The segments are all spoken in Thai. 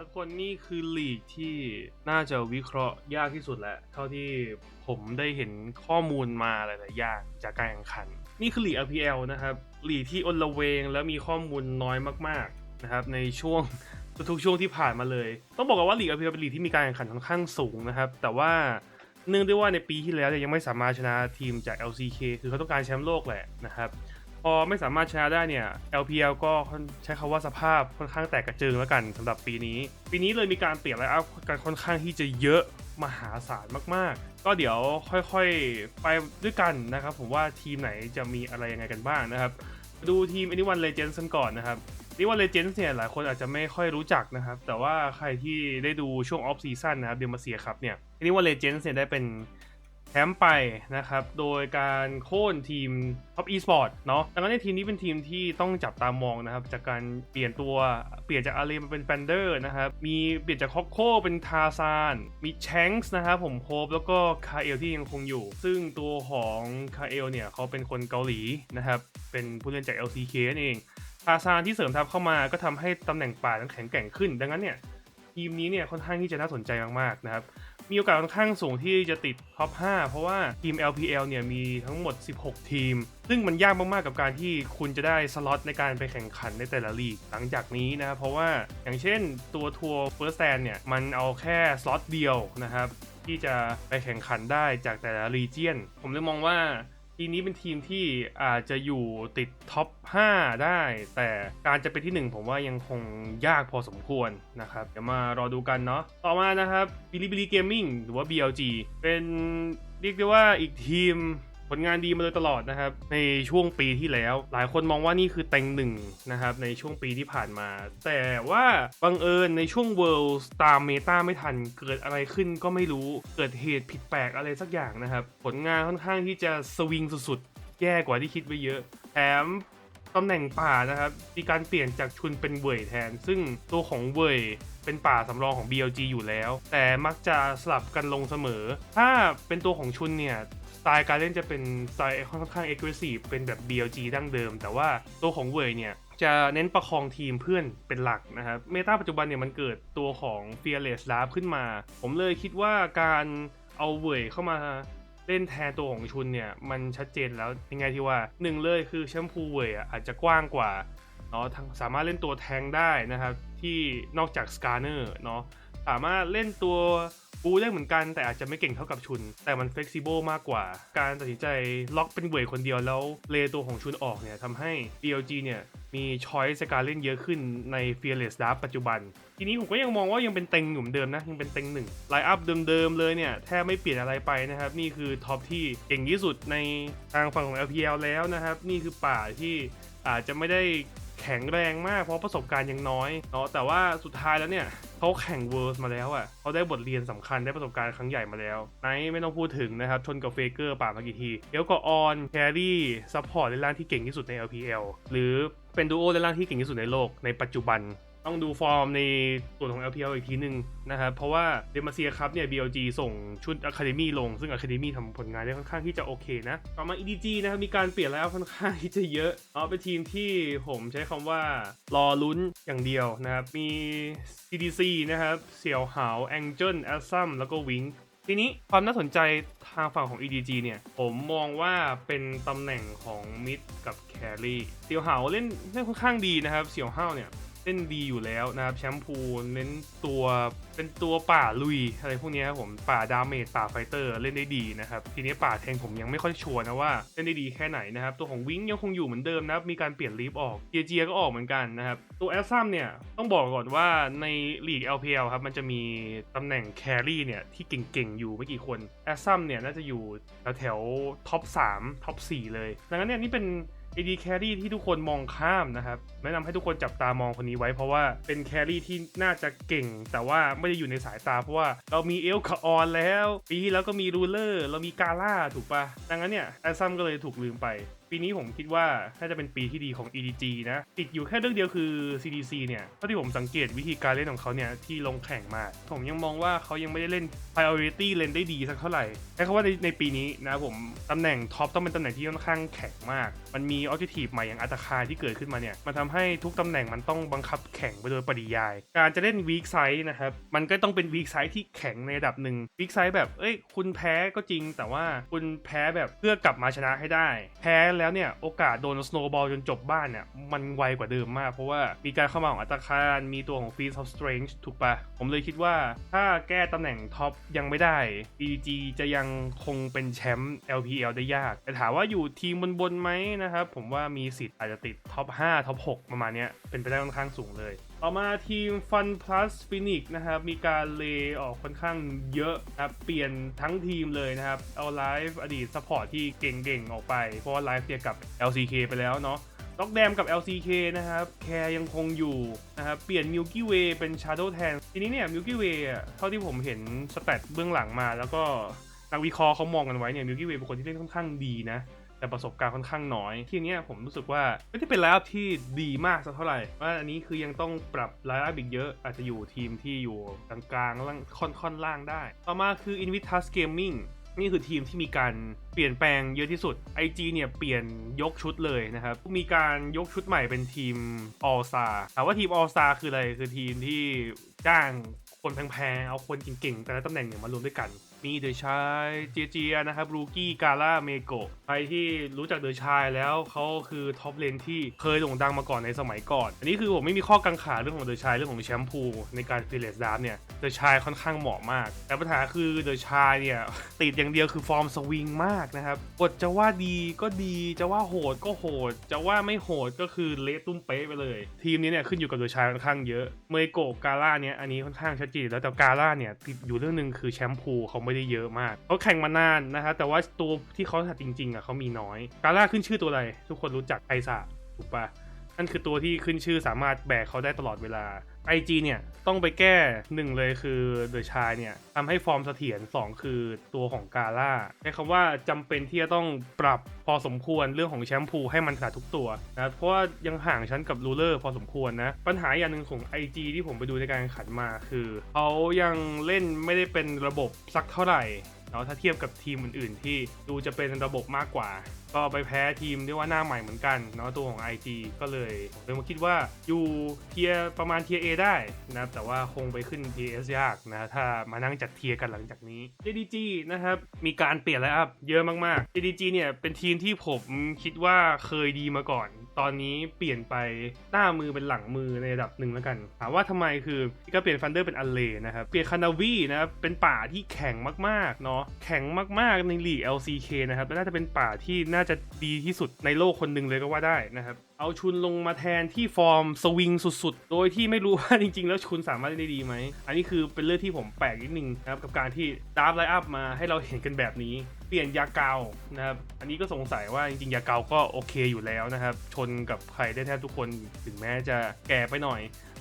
ทุกคนนี่คือลีกที่น่าจะวิเคราะห์ยากที่สุดแหละ เท่าที่ผมได้เห็นข้อมูลมาหลายๆอย่างจากการแข่งขัน นี่คือลีก LPL นะครับลีกที่อนละเวงและมีข้อมูลน้อยมากๆนะครับในช่วงทุกช่วงที่ผ่านมาเลย ต้องบอกก่อนว่าลีก LPL เป็นลีกที่มีการแข่งขันค่อนข้างสูงนะครับ แต่ว่าเนื่องด้วยว่าในปีที่แล้วเนี่ยยังไม่สามารถชนะทีมจาก LCK คือเขาต้องการแชมป์โลกแหละนะครับ พอไม่สามารถชนะได้เนี่ย LPL ก็ใช้คำว่าสภาพค่อนข้างแตกกระเจิงแล้วกันสำหรับปีนี้ ปีนี้เลยมีการเปลี่ยนไลน์อัพกันค่อนข้างที่จะเยอะมหาศาลมากๆ ก็เดี๋ยวค่อยๆไปด้วยกันนะครับ ผมว่าทีมไหนจะมีอะไรยังไงกันบ้างนะครับ ดูทีม Anyone Legends กันก่อนนะครับ Anyone Legends เนี่ยหลายคนอาจจะไม่ค่อยรู้จักนะครับ แต่ว่าใครที่ได้ดูช่วงออฟซีซั่นนะครับเดมาเซียครับเนี่ย Anyone Legends เนี่ยได้เป็น แชมป์ไปนะครับ โดยการโค่นทีม Top Esport เนาะดังนั้นในทีมนี้เป็นทีมที่ต้องจับตามองนะครับ จากการเปลี่ยนตัว เปลี่ยนจากอารีมาเป็นแฟนเดอร์นะครับ มีเปลี่ยนจากคอกโคเป็นทาซาน มีแชงส์นะครับผมโคบแล้วก็คาเอลที่ยังคงอยู่ ซึ่งตัวของคาเอลเนี่ยเขาเป็นคนเกาหลีนะครับ เป็นผู้เล่นจาก LCK นั่นเอง ทาซานที่เสริมทัพเข้ามาก็ทำให้ตำแหน่งป่านั้นแข็งแกร่งขึ้น ดังนั้นเนี่ยทีมนี้เนี่ยค่อนข้างที่จะน่าสนใจมากๆนะครับ มีโอกาสค่อนข้างสูงที่จะติดท็อป 5 เพราะว่าทีม LPL เนี่ยมีทั้งหมด 16 ทีม ซึ่งมันยากมาก ๆ กับการที่คุณจะได้สล็อตในการไปแข่งขันในแต่ละลีกหลังจากนี้นะครับเพราะว่าอย่างเช่นตัวทัวร์ First Stand เนี่ยมันเอาแค่สล็อตเดียวนะครับที่จะไปแข่งขันได้จากแต่ละรีเจียน ผมเลยมองว่า ทีนี้เป็นทีมที่อาจจะอยู่ติดท็อป 5 ได้ แต่การจะเป็นที่ 1 ผมว่ายังคงยากพอสมควรนะครับ เดี๋ยวมารอดูกันเนาะต่อมานะครับ Bilibili Gaming หรือว่า BLG เป็นเรียกได้ว่าอีกทีม ผลงานดีมาโดยตลอดนะครับ ในช่วงปีที่แล้ว หลายคนมองว่านี่คือเต็งหนึ่งนะครับในช่วงปีที่ผ่านมา แต่ว่าบังเอิญในช่วง World ตามเมตาไม่ทัน เกิดอะไรขึ้นก็ไม่รู้เกิดเหตุผิดแปลกอะไรสักอย่างนะครับ ผลงานค่อนข้างที่จะสวิงสุดๆ แย่กว่าที่คิดไว้เยอะ แถมตำแหน่งป่านะครับมีการเปลี่ยนจากชุนเป็นเว่ยแทน ซึ่งตัวของเว่ยเป็นป่าสำรองของ BLG อยู่แล้ว แต่มักจะสลับกันลงเสมอ ถ้าเป็นตัวของชุนเนี่ย ไตล์การเล่นจะเป็นสไตล์ค่อนข้าง aggressive เป็นแบบ BLG ดั้งเดิม แต่ว่าตัวของเว่ยเนี่ยจะเน้นประคองทีมเพื่อนเป็นหลักนะครับ เมตาปัจจุบันเนี่ยมันเกิดตัวของ Fearless l a b ขึ้นมา ผมเลยคิดว่าการเอาเว่ยเข้ามาเล่นแทนตัวของชุนเนี่ย มันชัดเจนแล้วยังไงที่ว่าหนึ่งเลยคือแชมพูเว่ยอาจจะกว้างกว่าเนาะสามารถเล่นตัวแทงได้นะครับ ที่นอกจากสกาเนอร์เนาะสามารถเล่นตัว บูได้เหมือนกันแต่อาจจะไม่เก่งเท่ากับชุน แต่มันเฟ e ซิเบิลมากกว่า การตัดสินใจล็อกเป็นเว่ยคนเดียวแล้วเลตัวของชุนออกเนี่ยทำให้ BLG เนี่ยมีช้อยส์การเล่นเยอะขึ้นใน Fearless d a r ปัจจุบัน ทีนี้ผมก็ยังมองว่ายังเป็นเต็งอยู่มเดิมนะ ยังเป็นเต็งหนึ่งไลน์อัพเดิมๆเลยเนี่ย แทบไม่เปลี่ยนอะไรไปนะครับ นี่คือท็อปที่เก่งที่สุดในทางฝั่งของ LPL แล้วนะครับ นี่คือป่าที่อาจจะไม่ได้ แข็งแรงมากเพราะประสบการณ์ยังน้อยเนาะแต่ว่าสุดท้ายแล้วเนี่ยเขาแข่งเวิร์สมาแล้วอะ่ะเขาได้บทเรียนสำคัญได้ประสบการณ์ครั้งใหญ่มาแล้วไนท์ไม่ต้องพูดถึงนะครับชนกับเฟเกอร์ป่ามากี่ทีเอลก็ออนแครี่ซัพพอร์ตในร่างที่เก่งที่สุดใน LPL หรือเป็นดูโอในร่างที่เก่งที่สุดในโลกในปัจจุบัน ต้องดูฟอร์มในส่วนของ LPL อีกทีหนึ่งนะครับเพราะว่าเดมาเซียครับเนี่ย BLG ส่งชุด Academy ลง ซึ่ง Academy ทำผลงานได้ค่อนข้างที่จะโอเคนะ ต่อมา EDG นะครับมีการเปลี่ยนแล้วค่อนข้างที่จะเยอะเอาเป็นทีมที่ผมใช้คำว่ารอลุ้นอย่างเดียวนะครับ มี CDC นะครับเสี่ยวหาว Angel a s s u m แล้วก็ Wing ทีนี้ความน่าสนใจทางฝั่งของ EDG เนี่ย ผมมองว่าเป็นตำแหน่งของมิดกับแครี่เสี่ยวหาวเล่นเล่นค่อนข้างดีนะครับเสี่ยวหาวเนี่ย เล่นดีอยู่แล้วนะครับแชมพูเน้นตัวเป็นตัวป่าลุยอะไรพวกนี้ครับผมป่าดาเมจป่าไฟเตอร์เล่นได้ดีนะครับทีนี้ป่าแทงผมยังไม่ค่อยชัวร์นะว่าเล่นได้ดีแค่ไหนนะครับตัวของวิงยังคงอยู่เหมือนเดิมนะครับมีการเปลี่ยนลีฟออกเจียเจียก็ออกเหมือนกันนะครับตัวแอสซัมเนี่ยต้องบอกก่อนว่าในลีก LPL ครับมันจะมีตำแหน่งแครี่เนี่ยที่เก่งๆอยู่ไม่กี่คนแอสซัมเนี่ยน่าจะอยู่แถวท็อป3ท็อป4เลยดังนั้นเนี่ยนี่เป็น AD Carry ที่ทุกคนมองข้ามนะครับ แนะนำให้ทุกคนจับตามองคนนี้ไว้เพราะว่าเป็นแครี่ที่น่าจะเก่ง แต่ว่าไม่ได้อยู่ในสายตาเพราะว่าเรามีเอลคาออนแล้ว ปีที่แล้วก็มีรูเลอร์เรามีกาล่าถูกปะดังนั้นเนี่ยแอซัมก็เลยถูกลืมไป ปีนี้ผมคิดว่าน่าจะเป็นปีที่ดีของ EDG นะ ติดอยู่แค่เรื่องเดียวคือ CDC เนี่ยเท่าที่ผมสังเกตวิธีการเล่นของเขาเนี่ยที่ลงแข่งมา ผมยังมองว่าเขายังไม่ได้เล่น priority เล่นได้ดีสักเท่าไหร่ใช้คำว่าในในปีนี้นะผมตำแหน่งท็อปต้องเป็นตำแหน่งที่ค่อนข้างแข็งมากมันมีออบเจกตีฟใหม่อย่างอัตคาที่เกิดขึ้นมาเนี่ย มันทำให้ทุกตำแหน่งมันต้องบังคับแข่งไปโดยปริยาย การจะเล่นวีคไซส์นะครับ มันก็ต้องเป็นวีคไซส์ที่แข็งในระดับหนึ่งวีคไซส์แบบ เอ้ย คุณแพ้ก็จริง แต่ว่าคุณแพ้แบบเพื่อกลับมาชนะให้ได้ แพ้แล้วเนี่ย โอกาสโดนสโนว์บอลจนจบบ้านเนี่ย มันไวกว่าเดิมมาก เพราะว่ามีการเข้ามาของอัตคารมีตัวของ Feast of Strange ถูกปะผมเลยคิดว่าถ้าแก้ตำแหน่งท็อปยังไม่ได้ DG จะยังคงเป็นแชมป์ LPL ได้ยาก แต่ถามว่าอยู่ทีมบนๆไหมนะครับ ผมว่ามีสิทธิ์อาจจะติดท็อป 5 ท็อป 6 ประมาณนี้เป็นไปได้ค่อนข้างสูงเลย ต่อมาทีม Fun Plus Phoenix นะครับ มีการเลย์ออกค่อนข้างเยอะนะครับเปลี่ยนทั้งทีมเลยนะครับ เอาไลฟ์อดีตซัพพอร์ตที่เก่งๆ ออกไป เพราะว่าไลฟ์เนี่ยกับ LCK ไปแล้วเนาะล็อกแดมกับ LCK นะครับ แคร์ยังคงอยู่นะครับ เปลี่ยน Milky Way เป็น Shadow แทน ทีนี้เนี่ย Milky Way อะเท่าที่ผมเห็นสแตทเบื้องหลังมา แล้วก็นักวิเคราะห์เขามองกันไว้เนี่ย Milky Way เป็นคนที่เล่นค่อนข้างดีนะ แต่ประสบการณ์ค่อนข้างน้อย ทีเนี้ยผมรู้สึกว่าไม่ได้เป็นไลฟ์อัพที่ดีมากสักเท่าไหร่ว่าอันนี้คือยังต้องปรับไลฟ์อัพอีกเยอะ อาจจะอยู่ทีมที่อยู่กลางๆล่างค่อนค่อนล่างได้ ต่อมาคือ Invitus Gaming นี่คือทีมที่มีการเปลี่ยนแปลงเยอะที่สุด IG เนี่ยเปลี่ยนยกชุดเลยนะครับ มีการยกชุดใหม่เป็นทีม All Star ถามว่าทีม All Star คืออะไร คือทีมที่จ้างคนแพงๆ เอาคนเก่งๆ แต่ละตำแหน่งเนี่ยมารวมด้วยกัน มีเดอะชายเจเจียนะครับรูกี้กาล่าเมโกใครที่รู้จักเดอะชายแล้วเขาคือท็อปเลนที่เคยโด่งดังมาก่อนในสมัยก่อน อันนี้คือผมไม่มีข้อกังขาเรื่องของเดอะชายเรื่องของแชมพูในการฟิเลสดาร์เนี่ยเดอะชายค่อนข้างเหมาะมาก แต่ปัญหาคือเดอะชายเนี่ยติดอย่างเดียวคือฟอร์มสวิงมากนะครับบทจะว่าดีก็ดีจะว่าโหดก็โหด จะว่าไม่โหดก็คือเละตุ้มเป๊ะไปเลย ทีมนี้เนี่ยขึ้นอยู่กับเดอะชายค่อนข้างเยอะเมโกะกาล่าเนี่ยอันนี้ค่อนข้างชัดเจนแล้วแต่กาล่าเนี่ยติดอยู่เรื่องหนึ่งคือแชมพูเขาไม่ได้เยอะมากเขาแข่งมานานนะครับแต่ว่าตัวที่เขาถัดจริงๆอะเขามีน้อย กาล่าขึ้นชื่อตัวอะไร ทุกคนรู้จักไอซ่าถูกปะนั่นคือตัวที่ขึ้นชื่อสามารถแบกเขาได้ตลอดเวลา IG เนี่ยต้องไปแก้หนึ่งเลยคือเดอะชายเนี่ยทำให้ฟอร์มเสถียร2คือตัวของกาล่าใช้คำว่าจำเป็นที่จะต้องปรับพอสมควรเรื่องของแชมพูให้มันถนัดทุกตัวนะเพราะว่ายังห่างชั้นกับรูเลอร์พอสมควรนะ ปัญหาอย่างหนึ่งของ IG ที่ผมไปดูในการแข่งขันมาคือเขายังเล่นไม่ได้เป็นระบบสักเท่าไหร่ เนาะถ้าเทียบกับทีมอื่น ๆ ที่ดูจะเป็นระบบมากกว่า ก็ไปแพ้ทีมที่ว่าหน้าใหม่เหมือนกันเนาะตัวของ IG ก็เลยผมเลยมาคิดว่าอยู่เทียประมาณเทียร์ A ได้นะครับแต่ว่าคงไปขึ้น TS ยากนะถ้ามานั่งจัดเทียกันหลังจากนี้ JDG นะครับมีการเปลี่ยนไลน์อัพเยอะมากๆ JDG เนี่ยเป็นทีมที่ผมคิดว่าเคยดีมาก่อน ตอนนี้เปลี่ยนไปหน้ามือเป็นหลังมือในระดับหนึ่งแล้วกัน ถามว่าทำไมคือก็เปลี่ยนฟันเดอร์เป็นอัลเลนะครับ เปลี่ยนคานาวีนะครับ เป็นป่าที่แข็งมากๆเนาะ แข็งมากๆในลีก LCK นะครับ น่าจะเป็นป่าที่น่าจะดีที่สุดในโลกคนหนึ่งเลยก็ว่าได้นะครับ เอาชุนลงมาแทนที่ฟอร์มสวิงสุดๆ โดยที่ไม่รู้ว่าจริง ๆ แล้วชุนสามารถเล่นได้ดีไหม อันนี้คือเป็นเรื่องที่ผมแปลกนิดนึงนะครับกับการที่ดับไลอัพมาให้เราเห็นกันแบบนี้ เปลี่ยนยาเกานะครับ อันนี้ก็สงสัยว่าจริงๆ ยาเกาก็โอเคอยู่แล้วนะครับ ชนกับใครได้แทบทุกคนถึงแม้จะแก่ไปหน่อย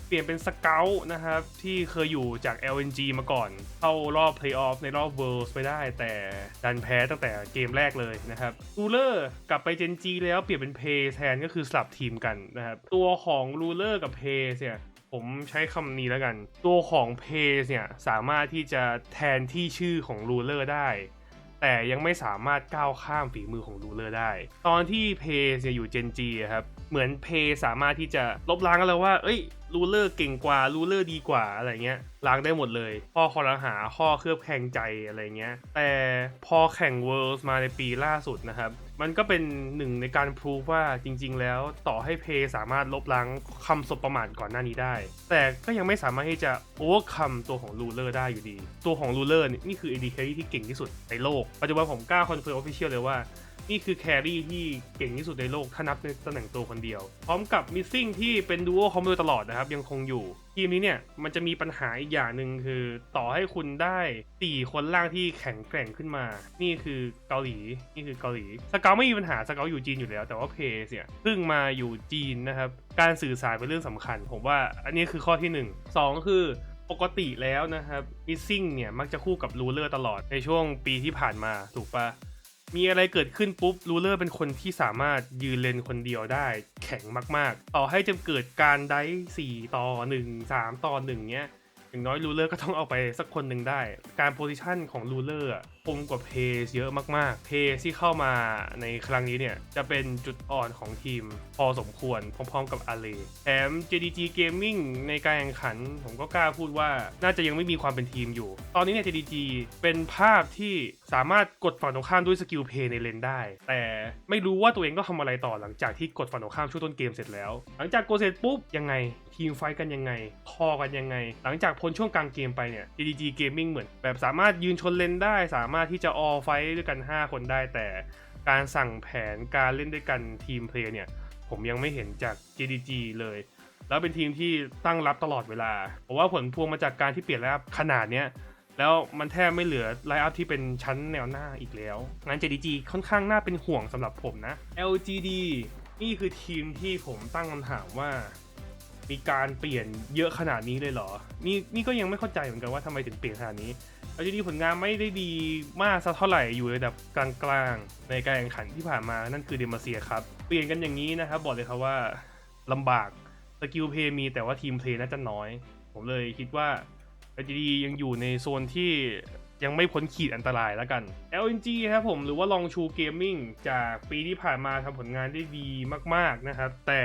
เปลี่ยนเป็นสเกลนะครับที่เคยอยู่จาก LNG มาก่อน เข้ารอบเพลย์ออฟในรอบ Worlds ไปได้ แต่ดันแพ้ตั้งแต่เกมแรกเลยนะครับรูเลอร์กลับไปเจนจีแล้วเปลี่ยนเป็นเพย์แทนก็คือสลับทีมกันนะครับตัวของรูเลอร์กับเพย์เนี่ยผมใช้คำนี้แล้วกัน ตัวของเพย์เนี่ยสามารถที่จะแทนที่ชื่อของรูเลอร์ได้ แต่ยังไม่สามารถก้าวข้ามฝีมือของรูเลอร์ได้ ตอนที่เพย์อยู่เจนจีครับเหมือนเพย์สามารถที่จะลบล้างกันแล้วว่า เอ้ย รูเลอร์เก่งกว่ารูเลอร์ดีกว่าอะไรเงี้ยล้างได้หมดเลย ข้อคอรหาข้อเคลือบแคลงใจอะไรเงี้ย แต่พอแข่ง Worlds มาในปีล่าสุดนะครับมันก็เป็นหนึ่งในการพรูฟว่าจริง ๆ แล้วต่อให้เพย์สามารถลบล้างคำสบประมาทก่อนหน้านี้ได้ แต่ก็ยังไม่สามารถที่จะโอเวอร์คัมตัวของรูเลอร์ได้อยู่ดี ตัวของรูเลอร์นี่คือ AD Carry ที่เก่งที่สุดในโลก ปัจจุบันผมกล้าคอนเฟิร์มออฟฟิเชียลเลยว่า นี่คือแครี่ที่เก่งที่สุดในโลกถ้านับในตำแหน่งตัวคนเดียว พร้อมกับมิสซิ่งที่เป็นดูโอคอมโดยตลอดนะครับ ยังคงอยู่ ทีมนี้เนี่ย มันจะมีปัญหาอีกอย่างหนึ่งคือ ต่อให้คุณได้ 4 คนล่างที่แข็งแกร่งขึ้นมา นี่คือเกาหลีนี่คือเกาหลีสเกลไม่มีปัญหาสเกลอยู่จีนอยู่แล้ว แต่ว่าเพย์เนี่ยเพิ่งมาอยู่จีนนะครับการสื่อสารเป็นเรื่องสำคัญ ผมว่าอันนี้คือข้อที่ 1 2 คือปกติแล้วนะครับมิสซิ่งเนี่ยมักจะคู่กับรูเลอร์ตลอดในช่วงปีที่ผ่านมาถูกปะ มีอะไรเกิดขึ้นปุ๊บรูเลอร์เป็นคนที่สามารถยืนเลนคนเดียวได้ แข็งมากๆ ต่อให้จะเกิดการได้4ต่อ1 3ต่อ1เนี้ยอย่างน้อยรูเลอร์ก็ต้องเอาไปสักคนหนึ่งได้ การโพซิชันของรูเลอร์ มกว่าเพย์เยอะมากๆ เพย์ที่เข้ามาในครั้งนี้เนี่ย จะเป็นจุดอ่อนของทีมพอสมควรพร้อมๆกับอาเลแถม JDG Gaming ในการแข่งขัน ผมก็กล้าพูดว่าน่าจะยังไม่มีความเป็นทีมอยู่ ตอนนี้เนี่ย JDG เป็นภาพที่สามารถกดฝั่งตรงข้ามด้วยสกิลเพย์ในเลนได้ แต่ไม่รู้ว่าตัวเองต้องทำอะไรต่อหลังจากที่กดฝั่งตรงข้ามช่วงต้นเกมเสร็จแล้ว หลังจากกดเสร็จปุ๊บยังไง ทีมไฟกันยังไง คอกันยังไง หลังจากพ้นช่วงกลางเกมไปเนี่ย DDG Gaming เหมือน แบบสามารถยืนชนเลนได้ สามารถที่จะออไฟด้วยกัน 5 คนได้แต่การสั่งแผนการเล่นด้วยกันทีมเพลย์เนี่ย ผมยังไม่เห็นจาก JDG เลย แล้วเป็นทีมที่ตั้งรับตลอดเวลาผมว่าผลพวงมาจากการที่เปลี่ยนไลน์ขนาดเนี้ยแล้วมันแทบไม่เหลือไลน์อัพที่เป็นชั้นแนวหน้าอีกแล้วงั้น JDG ค่อนข้างน่าเป็นห่วงสำหรับผมนะ LGD นี่คือทีมที่ผมตั้งคำถามว่า มีการเปลี่ยนเยอะขนาดนี้เลยเหรอ นี่นี่ก็ยังไม่เข้าใจเหมือนกันว่าทำไมถึงเปลี่ยนขนาดนี้ LGD ผลงานไม่ได้ดีมากสักเท่าไหร่อยู่ในระดับกลางๆ ในการแข่งขันที่ผ่านมานั่นคือเดมาเซียครับ เปลี่ยนกันอย่างนี้นะครับบอกเลยครับว่าลำบากสกิลเพย์มีแต่ว่าทีมเพย์น่าจะน้อย ผมเลยคิดว่า LGD ยังอยู่ในโซนที่ ยังไม่พ้นขีดอันตรายแล้วกัน LNG ครับผมหรือว่าลองชูเกมมิ่งจากปีที่ผ่านมาทำผลงานได้ดีมากๆนะครับ แต่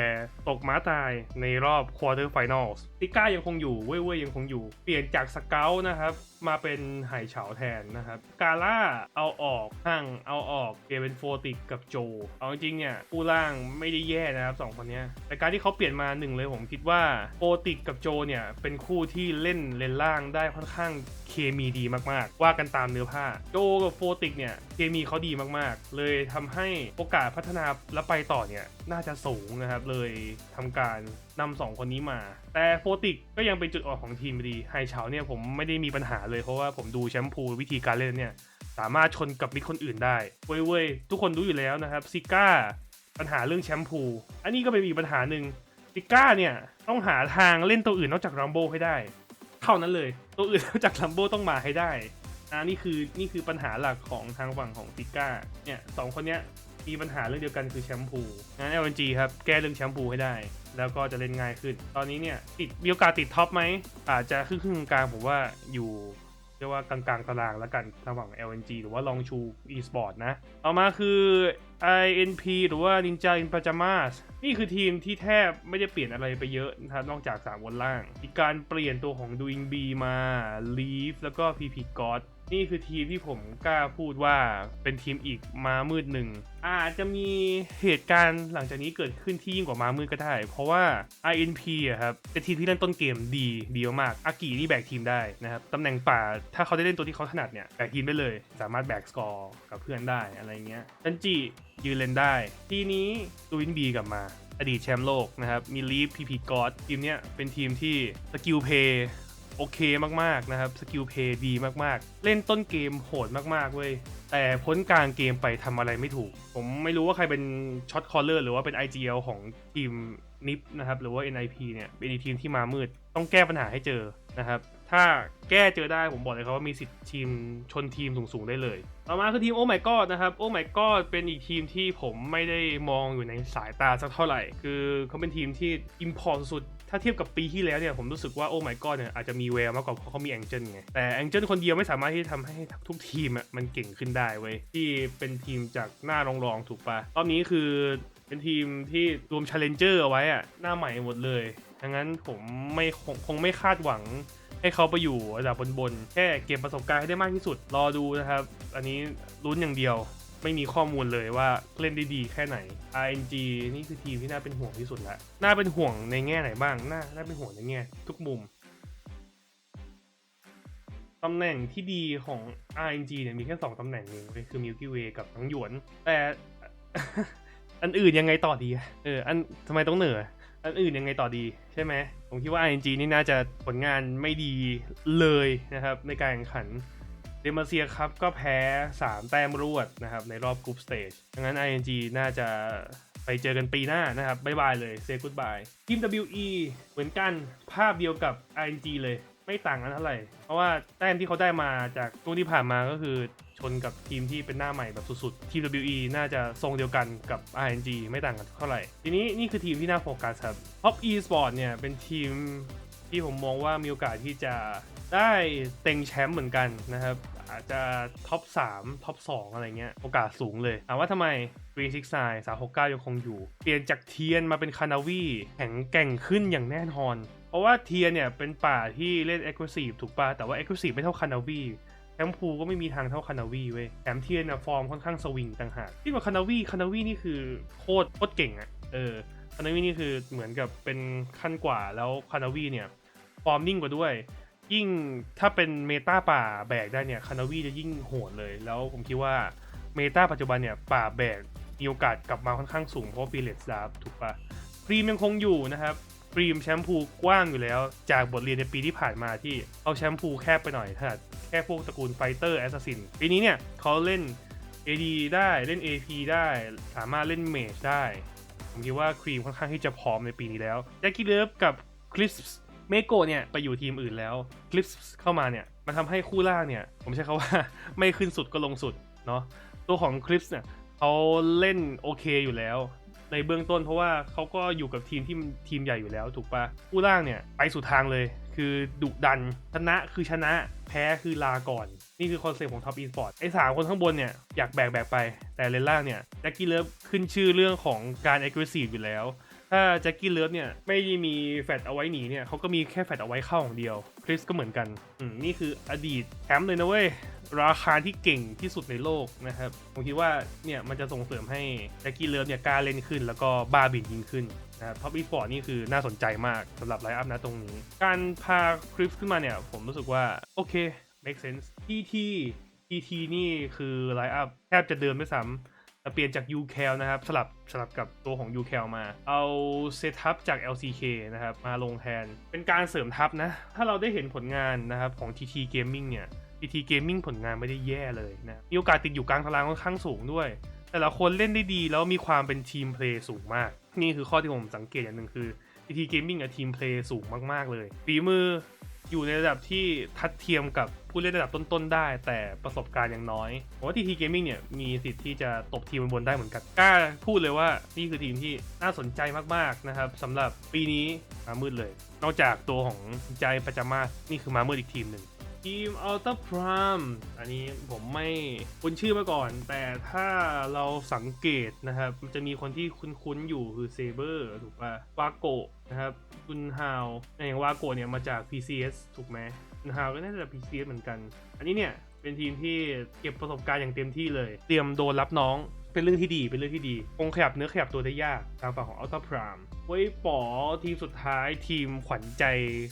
ตกม้าตายในรอบ Quarter Finals ติก้ายังคงอยู่เว่ยๆยังคงอยู่ เปลี่ยนจากสเกลนะครับ มาเป็นไห่เฉาแทนนะครับ กาล่าเอาออกห่างเอาออกเปลี่ยนเป็นโฟติกกับโจ เอาจริงเนี่ยผู้ล่างไม่ได้แย่นะครับสองคนนี้แต่การที่เขาเปลี่ยนมาหนึ่งเลยผมคิดว่าโฟติกกับโจเนี่ยเป็นคู่ที่เล่นเลนล่างได้ค่อนข้างเคมีดีมากๆว่ากันตามเนื้อผ้า โจกับโฟติกเนี่ยเคมีเขาดีมากๆ เลยทำให้โอกาสพัฒนาและไปต่อเนี่ยน่าจะสูงนะครับ เลยทำการนำสองคนนี้มา แต่โฟติกก็ยังเป็นจุดอ่อนของทีมดีไฮเฉาเนี่ยผมไม่ได้มีปัญหาเลยเพราะว่าผมดูแชมพูวิธีการเล่นเนี่ยสามารถชนกับมิดคนอื่นได้เว้ยเว้ยทุกคนรู้อยู่แล้วนะครับซิก้าปัญหาเรื่องแชมพู อันนี้ก็เป็นอีกปัญหาหนึ่งซิก้าเนี่ยต้องหาทางเล่นตัวอื่นนอกจากรัมโบให้ได้ เท่านั้นเลย ตัวอื่นนอกจากรัมโบต้องมาให้ได้ อ่านี่คือนี่คือปัญหาหลักของทางฝั่งของซิก้าเนี่ยสองคนเนี้ยมีปัญหาเรื่องเดียวกันคือแชมพูงั้น LNG ครับ แก้เรื่องแชมพูให้ได้ แล้วก็จะเล่นง่ายขึ้น ตอนนี้เนี่ยติดมีโอกาสติดท็อปไหม อาจจะครึ่งครึ่งกลางผมว่าอยู่เรียกว่ากลางๆตารางแล้วกันระหว่าง LNG หรือว่าลองชู eSport นะ ต่อมาคือ INP หรือว่า Ninja in Pajamas นี่คือทีมที่แทบไม่ได้เปลี่ยนอะไรไปเยอะนะครับนอกจาก3วนล่างมีการเปลี่ยนตัวของ Doing B มา Leaf แล้วก็ PP God นี่คือทีมที่ผมกล้าพูดว่าเป็นทีมอีกมามืดหนึ่ง อาจจะมีเหตุการณ์หลังจากนี้เกิดขึ้นที่ยิ่งกว่ามามืดก็ได้ เพราะว่า INP อะครับเป็นทีมที่เล่นต้นเกมดีดีมากอากินี่แบกทีมได้นะครับตำแหน่งป่าถ้าเขาได้เล่นตัวที่เขาถนัดเนี่ยแบกทีมได้เลย สามารถแบกสกอร์กับเพื่อนได้อะไรเงี้ยทันจิยืนเล่นได้ ทีนี้ตูวินบีกลับมาอดีตแชมป์โลกนะครับมีลีฟพีพีกอดทีมเนี้ยเป็นทีมที่สกิลเพย์ โอเคมากๆนะครับสกิลเพย์ดีมากๆ เล่นต้นเกมโหดมากๆเว้ยแต่พ้นกลางเกมไปทำอะไรไม่ถูก ผมไม่รู้ว่าใครเป็นช็อตคอลเลอร์หรือว่าเป็น IGL ของทีมนิฟนะครับหรือว่า NIP เนี่ยเป็นอีกทีมที่มามืด ต้องแก้ปัญหาให้เจอนะครับถ้าแก้เจอได้ผมบอกเลยครับว่ามีสิทธิ์ทีมชนทีมสูงๆได้เลย ต่อมาคือทีมโอ้ my god นะครับโอ้ my god เป็นอีกทีมที่ผมไม่ได้มองอยู่ในสายตาสักเท่าไหร่ คือเขาเป็นทีมที่ import สุด ถ้าเทียบกับปีที่แล้วเนี่ยผมรู้สึกว่าโอ้ my god เนี่ยอาจจะมีแววมากกว่าเพราะเขามีแองเจิลไง แต่แองเจิลคนเดียวไม่สามารถที่จะทำให้ทุกทีมอะมันเก่งขึ้นได้เว้ยที่เป็นทีมจากหน้ารองๆถูกปะรอบนี้คือเป็นทีมที่รวม challenger เอาไว้อะหน้าใหม่หมดเลยดังนั้นผมไม่คงคงไม่คาดหวังให้เขาไปอยู่ระดับบนๆแค่เก็บประสบการณ์ให้ได้มากที่สุดรอดูนะครับ อันนี้ลุ้นอย่างเดียว ไม่มีข้อมูลเลยว่าเล่นได้ดีแค่ไหน RNG นี่คือทีมที่น่าเป็นห่วงที่สุดแล้วน่าเป็นห่วงในแง่ไหนบ้างน่าน่าเป็นห่วงในแง่ทุกมุมตำแหน่งที่ดีของ RNG เนี่ยมีแค่2ตำแหน่งเองเว้ยคือ Milky Way กับทั้งหยวน แต่อันอื่นยังไงต่อดีเอออันทำไมต้องเหนืออันอื่นยังไงต่อดีใช่ไหมผมคิดว่า ING นี่น่าจะผลงานไม่ดีเลยนะครับในการแข่งขัน เดมาเซียครับก็แพ้ 3 แต้มรวดนะครับในรอบกรุ๊ปสเตจดังนั้น ING น่าจะไปเจอกันปีหน้านะครับบายบายเลยเซกูดบายทีม WE เหมือนกันภาพเดียวกับ ING เลยไม่ต่างกันเท่าไหร่ เพราะว่าแต้มที่เขาได้มาจากช่วงที่ผ่านมาก็คือชนกับทีมที่เป็นหน้าใหม่แบบสุดๆ ทีม WE น่าจะทรงเดียวกันกับ ING ไม่ต่างกันเท่าไหร่ ทีนี้นี่คือทีมที่น่าโฟกัสครับ Top Esport เนี่ยเป็นทีมที่ผมมองว่ามีโอกาสที่จะได้เต็งแชมป์เหมือนกันนะครับ อาจจะท็อป3ท็อป2 อะไรเงี้ย โอกาสสูงเลยถามว่าทำไม Green Six Nine 369 ยังคงอยู่ เปลี่ยนจากเทียนมาเป็นคานาวีแข็งแกร่งขึ้นอย่างแน่นอน เพราะว่าเทียนเนี่ยเป็นป่าที่เล่น Aggressive ถูกป่ะแต่ว่า Aggressive ไม่เท่าคานาวีแชมพูก็ไม่มีทางเท่าคานาวีเว้ยแถมเทียนเนี่ยฟอร์มค่อนข้างสวิงต่างหากที่กว่าคานาวีคานาวีนี่คือโคตรโคตรเก่งอะเออคานาวีนี่คือเหมือนกับเป็นขั้นกว่าแล้วคานาวีเนี่ยฟอร์มนิ่งกว่าด้วย ยิ่งถ้าเป็นเมตาป่าแบกได้เนี่ยคานาวีจะยิ่งโหดเลย แล้วผมคิดว่าเมตาปัจจุบันเนี่ยป่าแบกมีโอกาสกลับมาค่อนข้างสูงเพราะปีเลสดาถูกปะครีมยังคงอยู่นะครับครีมแชมพูกว้างอยู่แล้ว จากบทเรียนในปีที่ผ่านมาที่เอาแชมพูแคบไปหน่อยถ้าแค่พวกตระกูลไฟเตอร์แอสซัสซินปีนี้เนี่ยเขาเล่น AD ได้เล่น AP ได้ สามารถเล่นเมจได้ ผมคิดว่าครีมค่อนข้างที่จะพร้อมในปีนี้แล้วแจ็คกี้เลิฟกับคริส เมโกเนี่ยไปอยู่ทีมอื่นแล้วคลิปเข้ามาเนี่ยมันทำให้คู่ล่างเนี่ย ผมใช้คาว่าไม่ขึ้นสุดก็ลงสุดเนาะตัวของคลิปเนี่ยเขาเล่นโอเคอยู่แล้ว ในเบื้องต้นเพราะว่าเขาก็อยู่กับทีมที่ทีมใหญ่อยู่แล้วถูกปะคู่ล่างเนี่ยไปสุดทางเลย คือดุดัน ชนะคือชนะแพ้คือลาก่อน นี่คือคอนเซ็ปต์ของท็อปอีสปอร์ตไอ้สามคนข้างบนเนี่ย อยากแบกแบกไปแต่เลนล่างเนี่ยแจ็คกี้เลิฟขึ้นชื่อเรื่องของการ aggressive อยู่แล้ว ถ้าแจ็คกี้เลิฟเนี่ยไม่ได้มีแฟดเอาไว้หนีเนี่ยเขาก็มีแค่แฟดเอาไว้เข้าของเดียวคริสก็เหมือนกันอืมนี่คืออดีตแชมป์เลยนะเว้ยราคาที่เก่งที่สุดในโลกนะครับผมคิดว่าเนี่ยมันจะส่งเสริมให้แจ็คกี้เลิฟเนี่ยกล้าเล่นขึ้น แล้วก็บ้าบินยิ่งขึ้นนะครับท็อปอีสปอร์ตนี่คือน่าสนใจมากสำหรับไลฟ์อัพนะตรงนี้ การพาคริสขึ้นมาเนี่ยผมรู้สึกว่า โอเค make sense TT TT นี่คือไลฟ์อัพแทบจะเดิมไม่ซ้ำ เปลี่ยนจาก u c a l นะครับ สลับสลับกับตัวของ u c a l มา เอาเซตทับจาก LCK นะครับ มาลงแทน เป็นการเสริมทัพนะ ถ้าเราได้เห็นผลงานนะครับของ TT Gaming เนี่ย TT Gaming ผลงานไม่ได้แย่เลยนะ มีโอกาสติดอยู่กลางตารางค่อนข้างสูงด้วย แต่ละคนเล่นได้ดีแล้วมีความเป็นทีมเพลย์สูงมาก นี่คือข้อที่ผมสังเกตอย่างหนึ่งคือ TT Gaming อะทีมเพลย์สูงมากๆเลยฝีมือ อยู่ในระดับที่ทัดเทียมกับผู้เล่นระดับต้นๆได้ แต่ประสบการณ์ยังน้อยผมว่า TT Gaming เนี่ยมีสิทธิ์ที่จะตบทีมบนได้เหมือนกันกล้าพูดเลยว่านี่คือทีมที่น่าสนใจมากๆนะครับสำหรับปีนี้มามืดเลย นอกจากตัวของใจประจามาสนี่คือมามืดอีกทีมหนึ่งทีมอัลต a พรามอันนี้ผมไม่คุ้นชื่อมาก่อน แต่ถ้าเราสังเกตนะครับ จะมีคนที่คุ้นๆอยู่คือเซเบอร์ถูกป่ะวาโก นะครับ คุนฮาวอย่างวาโกเนี่ยมาจาก PCS ถูกไหมคุนฮาวก็น่าจะ PCS เหมือนกัน อันนี้เนี่ยเป็นทีมที่เก็บประสบการณ์อย่างเต็มที่เลย เตรียมโดนรับน้องเป็นเรื่องที่ดีเป็นเรื่องที่ดีคงขยับเนื้อขยับตัวได้ยากทางฝั่งของอัลต a พรามไว้ป๋อทีมสุดท้ายทีมขวัญใจ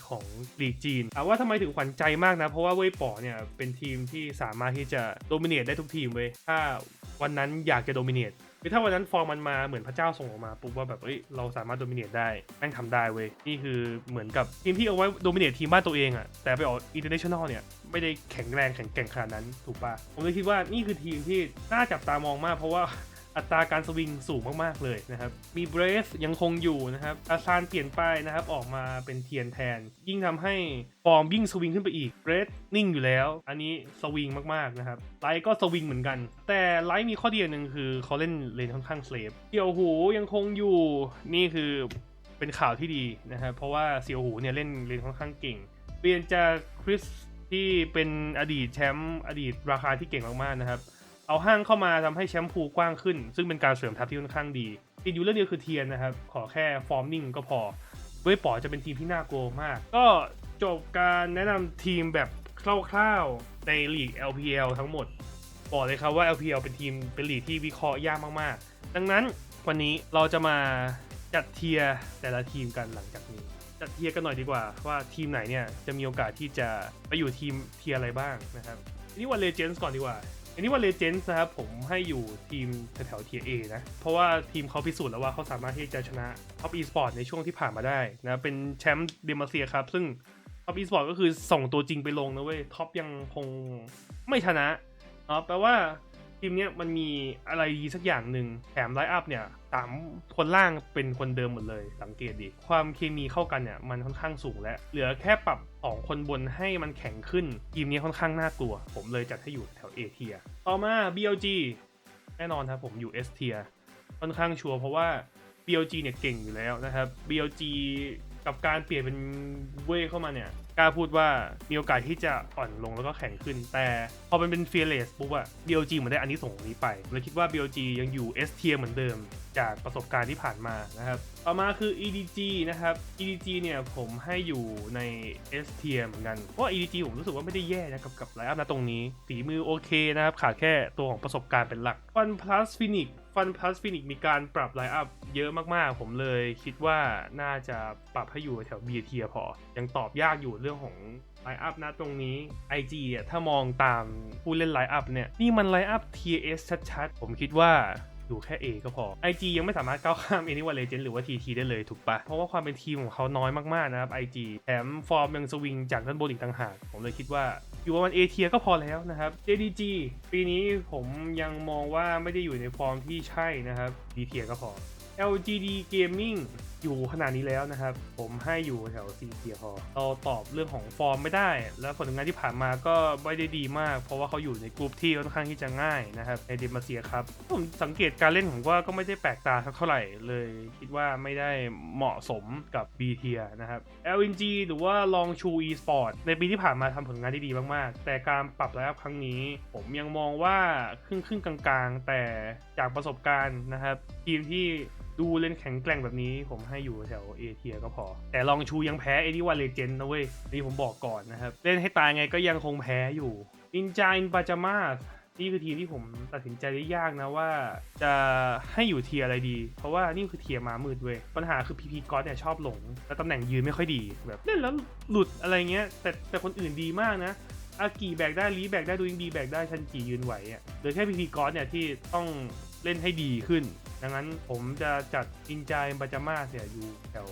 ของลีกจีนถามว่าทำไมถึงขวัญใจมากนะ เพราะว่าเว้ยป๋อเนี่ยเป็นทีมที่สามารถที่จะโดมิเนตได้ทุกทีมเว้ยถ้าวันนั้นอยากจะโดมิเนต คือถ้าวันนั้นฟอร์มมันมาเหมือนพระเจ้าส่งออกมาปุ๊บว่าแบบเอ้ยเราสามารถโดมิเนตได้แม่งทำได้เว้ยนี่คือเหมือนกับทีมที่เอาไว้โดมิเนตทีมบ้านตัวเองอะแต่ไปออกอินเตอร์เนชั่นแนลเนี่ยไม่ได้แข็งแรงแข็งแกร่งขนาดนั้นถูกปะผมเลยคิดว่านี่คือทีมที่น่าจับตามองมากเพราะว่า อัตราการสวิงสูงมากๆเลยนะครับ มีเบรสยังคงอยู่นะครับ อาซานเปลี่ยนไปนะครับ ออกมาเป็นเทียนแทน ยิ่งทำให้ฟอร์มยิ่งสวิงขึ้นไปอีกเบรสนิ่งอยู่แล้ว อันนี้สวิงมากๆนะครับ ไลท์ก็สวิงเหมือนกัน แต่ไลท์มีข้อดีอย่างหนึ่งคือเขาเล่นเลนค่อนข้างเซฟเสี่ยวหูยังคงอยู่ นี่คือเป็นข่าวที่ดีนะครับ เพราะว่าเสี่ยวหูเนี่ยเล่นเลนค่อนข้างเก่ง เปลี่ยนจากคริสที่เป็นอดีตแชมป์อดีตราคาที่เก่งมากๆนะครับ เอาห้างเข้ามาทำให้แชมพูกว้างขึ้น ซึ่งเป็นการเสริมทัพที่ค่อนข้างดีติดอยู่เรื่องเดียวคือเทียนนะครับ ขอแค่ฟอร์มนิ่งก็พอเว้ยป๋อจะเป็นทีมที่น่ากลัวมาก ก็จบการแนะนำทีมแบบคร่าวๆในลีก LPL ทั้งหมด บอกเลยครับว่า LPL เป็นทีมเป็นลีกที่วิเคราะห์ยากมากๆ ดังนั้นวันนี้เราจะมาจัดเทียร์แต่ละทีมกันหลังจากนี้ จัดเทียร์กันหน่อยดีกว่าว่าทีมไหนเนี่ยจะมีโอกาสที่จะไปอยู่ทีมเทียร์อะไรบ้างนะครับทีนี้วันเลเจนส์ก่อนดีกว่า อันนี้ว่าเลเจนส์นะครับผมให้อยู่ทีมแถวๆเทียเอนะ เพราะว่าทีมเขาพิสูจน์แล้วว่าเขาสามารถที่จะชนะท็อปอีสปอร์ตในช่วงที่ผ่านมาได้นะ เป็นแชมป์เดมาเซียครับ ซึ่งท็อปอีสปอร์ตก็คือส่งตัวจริงไปลงนะเว้ยท็อปยังคงไม่ชนะเนาะแปลว่า ทีมเนี้ยมันมีอะไรดีสักอย่างหนึ่งแถมไลฟ์อัพเนี่ยสามคนล่างเป็นคนเดิมหมดเลย สังเกตดิ ความเคมีเข้ากันเนี่ยมันค่อนข้างสูงแล้วเหลือแค่ปรับสองคนบนให้มันแข็งขึ้น ทีมนี้ค่อนข้างน่ากลัว ผมเลยจัดให้อยู่แถวเอเทียต่อมา BLG แน่นอนครับผมอยู่ S เทียค่อนข้างชัวร์เพราะว่า BLG เนี่ยเก่งอยู่แล้วนะครับ BLG กับการเปลี่ยนเป็นเว่เข้ามาเนี่ย กล้าพูดว่ามีโอกาสที่จะอ่อนลงแล้วก็แข็งขึ้น แต่พอมันเป็น fearless ปุ๊บอะ BLG เหมือนได้อันนี้ส่งนี้ไปเลยคิดว่า BLG ยังอยู่ S tier เหมือนเดิม จากประสบการณ์ที่ผ่านมานะครับ ต่อมาคือ EDG นะครับ EDG เนี่ยผมให้อยู่ใน S tier เหมือนกัน เพราะ EDG ผมรู้สึกว่าไม่ได้แย่นะกับกับไลฟ์อัพนะตรงนี้ฝีมือโอเคนะครับขาดแค่ตัวของประสบการณ์เป็นหลัก Fun Plus Phoenix ฟันพลัสฟินิกมีการปรับไลฟ์อัพเยอะมากๆ ผมเลยคิดว่าน่าจะปรับให้อยู่แถวบีเทียพอ ยังตอบยากอยู่เรื่องของไลน์อัพนะตรงนี้ IG อะถ้ามองตามผู้เล่นไลน์อัพเนี่ย นี่มันไลน์อัพ TS ชัดๆ ผมคิดว่า อยู่แค่ A ก็พอ IG ยังไม่สามารถก้าวข้าม Anyone Legend หรือว่า TT ได้เลยถูกปะเพราะว่าความเป็นทีมของเขาน้อยมากๆนะครับ IG แถมฟอร์มยังสวิงจากด้านบนอีกต่างหากผมเลยคิดว่าอยู่ประมาณ A เทียก็พอแล้วนะครับ JDG ปีนี้ผมยังมองว่าไม่ได้อยู่ในฟอร์มที่ใช่นะครับ D เทียก็พอ LGD Gaming อยู่ขนาดนี้แล้วนะครับ ผมให้อยู่แถว C เทียพอเราตอบเรื่องของฟอร์มไม่ได้ แล้วผลงานที่ผ่านมาก็ไม่ได้ดีมาก เพราะว่าเขาอยู่ในกลุ่มที่ค่อนข้างที่จะง่ายนะครับในเดมาเซียครับผมสังเกตการเล่นของว่าก็ไม่ได้แปลกตาสักเท่าไหร่เลยคิดว่าไม่ได้เหมาะสมกับ B เทียนะครับ LNG หรือว่าลองชู eSport ในปีที่ผ่านมาทำผลงานได้ดีมากๆ แต่การปรับไลฟ์อัพครั้งนี้ ผมยังมองว่าครึ่งครึ่งๆกลางๆ แต่จากประสบการณ์นะครับทีมที่ ดูเล่นแข็งแกร่งแบบนี้ผมให้อยู่แถวเอเทียก็พอ แต่ลองชูยังแพ้เอดีวันเลเจนนะเว้ยนี่ผมบอกก่อนนะครับ เล่นให้ตายไงก็ยังคงแพ้อยู่อินจาอินปาจามาสนี่คือทีมที่ผมตัดสินใจได้ยากนะว่าจะให้อยู่เทียอะไรดี เพราะว่านี่คือเทียมามืดเว้ยปัญหาคือพีพีก็อตเนี่ยชอบหลง แล้วตำแหน่งยืนไม่ค่อยดีแบบเล่นแล้วหลุดอะไรเงี้ย แต่แต่คนอื่นดีมากนะอากิแบกได้ลีแบกได้ดูยิงดีแบกได้ชันจียืนไหวอะเหลือแค่พีพีกอสเนี่ยที่ต้องเล่นให้ดีขึ้น ดังนั้นผมจะจัดอินจายบาจามาสเนี่ยอยู่แถว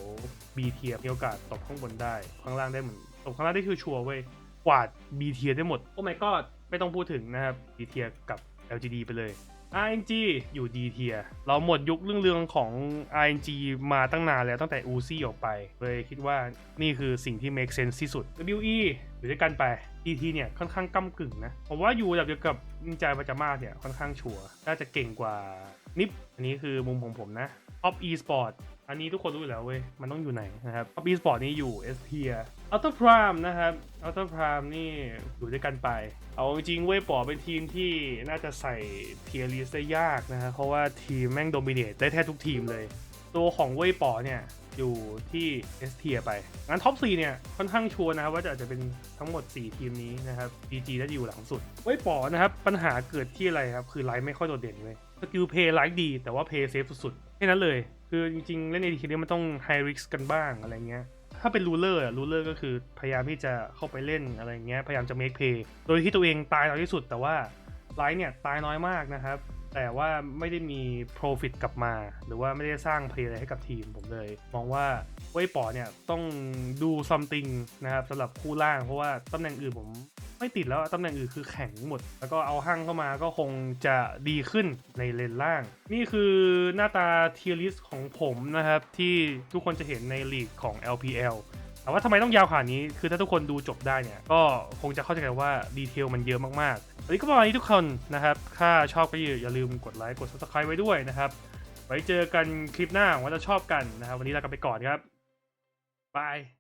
B เทียมีโอกาสตบข้างบนได้ข้างล่างได้เหมือนตบข้างล่างได้คือชัวร์เว้ยกวาด B เทียได้หมด โอ้ my god ไม่ต้องพูดถึงนะครับ B เทียกับ LGD ไปเลย RNG อยู่ D เทียเราหมดยุคเรื่องเรื่องของ RNG มาตั้งนานแล้วตั้งแต่ u z ออกไป เลยคิดว่านี่คือสิ่งที่ make sense ที่สุด WE อยู่ด้วยกันไป DT เนี่ยค่อนข้างก้ากึ่งนะ ผมว่าอยู่แบบเดียวกับนินจาปาจามาเนี่ยค่อนข้างชัวร์น่าจะเก่งกว่า นิปอันนี้คือมุมของผมนะ Top eSport อันนี้ทุกคนรู้อยู่แล้วเว้ย มันต้องอยู่ไหนนะครับ Top eSport นี่อยู่ S tier Ultra Prime นะครับ Ultra Prime นี่อยู่ด้วยกันไป เอาจริงๆเว้ยปอเป็นทีมที่น่าจะใส่เทียร์ลิสได้ยากนะฮะเพราะว่าทีมแม่งโดมิเนตได้แทบทุกทีมเลย ตัวของเว่ยปอเนี่ยอยู่ที่ S tier ไป งั้นท็อป4เนี่ย ค่อนข้างชัวร์นะครับว่าจะอาจจะเป็นทั้งหมด 4 ทีมนี้นะครับ DG น่าจะอยู่หลังสุดเว่ยป๋อนะครับ ปัญหาเกิดที่อะไรครับ คือไลฟ์ไม่ค่อยโดดเด่นเลย สกิลเพย์ไลฟ์ดี แต่ว่าเพย์เซฟสุดๆแค่นั้นเลย คือจริงๆ เล่น ADK เนี่ยมันต้องไฮริสกันบ้างอะไรเงี้ยถ้าเป็นรูเลอร์อะรูเลอร์ก็คือพยายามที่จะเข้าไปเล่นอะไรเงี้ยพยายามจะ make play โดยที่ตัวเองตายน้อยที่สุด แต่ว่าไลฟ์เนี่ยตายน้อยมากนะครับแต่ว่าไม่ได้มี profit กลับมา หรือว่าไม่ได้สร้างเพลย์อะไรให้กับทีมผมเลย มองว่า เว้ยป๋อเนี่ยต้องดู something นะครับสำหรับคู่ล่างเพราะว่าตำแหน่งอื่นผมไม่ติดแล้วตำแหน่งอื่นคือแข็งหมด แล้วก็เอาหั่งเข้ามาก็คงจะดีขึ้นในเลนล่าง นี่คือหน้าตาเทียริสของผมนะครับ ที่ทุกคนจะเห็นในลีกของ LPL แต่ว่าทำไมต้องยาวขนาดนี้คือถ้าทุกคนดูจบได้เนี่ย ก็คงจะเข้าใจกันว่าดีเทลมันเยอะมากๆวันนี้ก็ประมาณนี้ทุกคนนะครับ ถ้าชอบก็อย่าลืมกดไลค์กด subscribe ไว้ด้วยนะครับ ไว้เจอกันคลิปหน้าว่าจะชอบกันนะครับ วันนี้ลากันไปก่อนครับ บาย